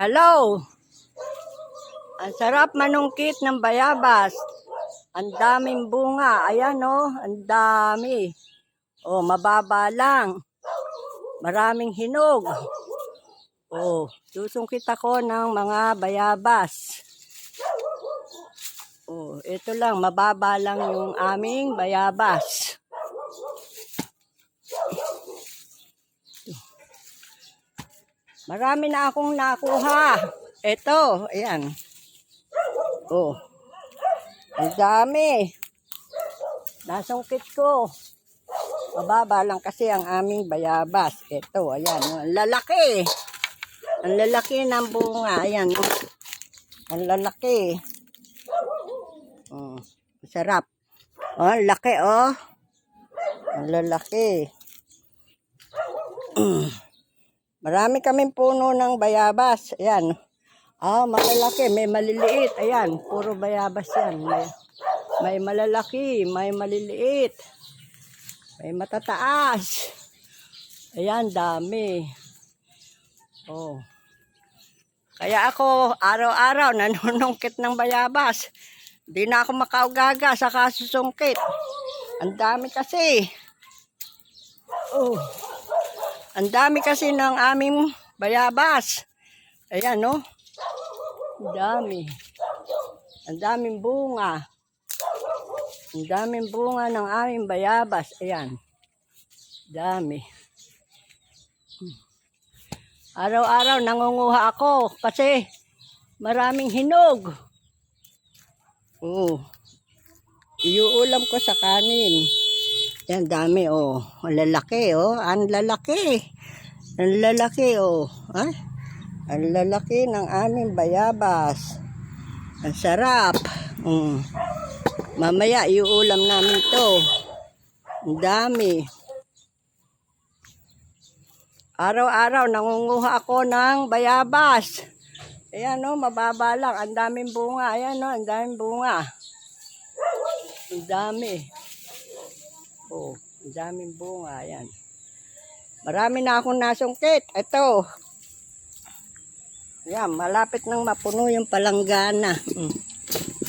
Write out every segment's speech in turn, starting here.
Hello! Ang sarap manungkit ng bayabas. Ang daming bunga. Ayan oh, ang dami. Oh, mababa lang. Maraming hinog. Oh, susungkit ako ng mga bayabas. Oh, ito lang, mababa lang yung aming bayabas. Marami na akong nakuha. Ito, ayan. Oh. Ang dami. Nasungkit ko. Mababa lang kasi ang aming bayabas. Ito, ayan. Ang lalaki. Ang lalaki ng bunga. Ayan. oh. Ang lalaki. Oh, sarap. Oh, ang laki, oh. Ang lalaki. Marami kaming puno ng bayabas. Ayan. Ah, malalaki. May maliliit. Ayan. Puro bayabas yan. May, may malalaki. May maliliit. May matataas. Ayan, dami. Oh. Kaya ako, araw-araw, nanunungkit ng bayabas. Di na ako makaugaga sa kasusungkit. Ang dami kasi. Oh. Ang dami kasi ng aming bayabas. Ayan, no? Ang dami. Ang daming bunga. Ang daming bunga ng aming bayabas. Ayan. Dami. Araw-araw nangunguha ako kasi maraming hinog. Oo. Iuulam ko sa kanin. Yan, dami, oh. Ang lalaki, oh. Ang lalaki. Ang lalaki, oh. Ay, ang lalaki ng aming bayabas. Ang sarap. Mm. Mamaya, iuulam namin to. Ang dami. Araw-araw, nangunguha ako ng bayabas. Ayan, oh, mababa lang. Ang daming bunga. Ayan, oh, ang daming bunga. Ang dami. Oh, ang daming bunga. Ayan. Marami na akong nasungkit. Ito. Ayan, malapit nang mapuno yung palanggana. Mm.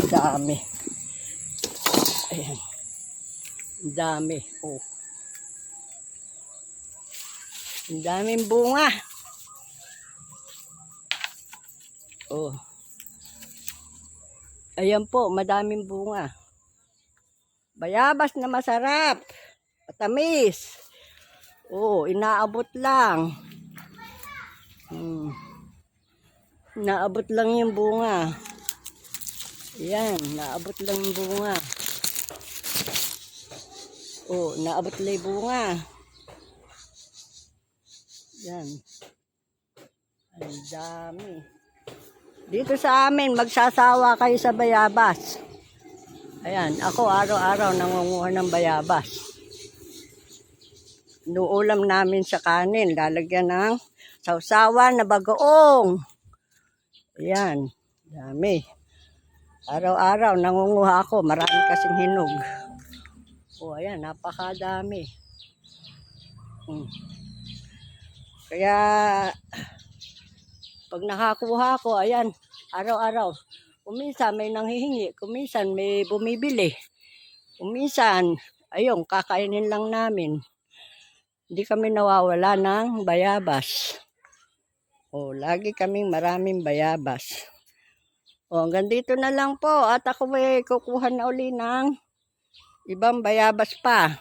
Dami. Ayan. Dami. Oh. Ang daming bunga. Oh. Ayan po, madaming bunga. Bayabas na masarap. Matamis. Oh, inaabot lang. Hmm. Naabot lang yung bunga. Yan, naabot lang yung bunga. Oh, naabot lang yung bunga. Yan. Ang dami. Dito sa amin, magsasawa kayo sa bayabas. Ayan, ako araw-araw nangunguha ng bayabas. Nuulam namin sa kanin, lalagyan ng sausawan na bagoong. Ayan, dami. Araw-araw nangunguha ako, marami kasing hinog. O ayan, napakadami. Hmm. Kaya, pag nakakuha ko, ayan, araw-araw, Kuminsan may nanghihingi, kuminsan may bumibili. Kuminsan, ayun, kakainin lang namin. Hindi kami nawawala ng bayabas. O, lagi kaming maraming bayabas. O, hanggang dito na lang po. At ako may kukuha na uli ng ibang bayabas pa.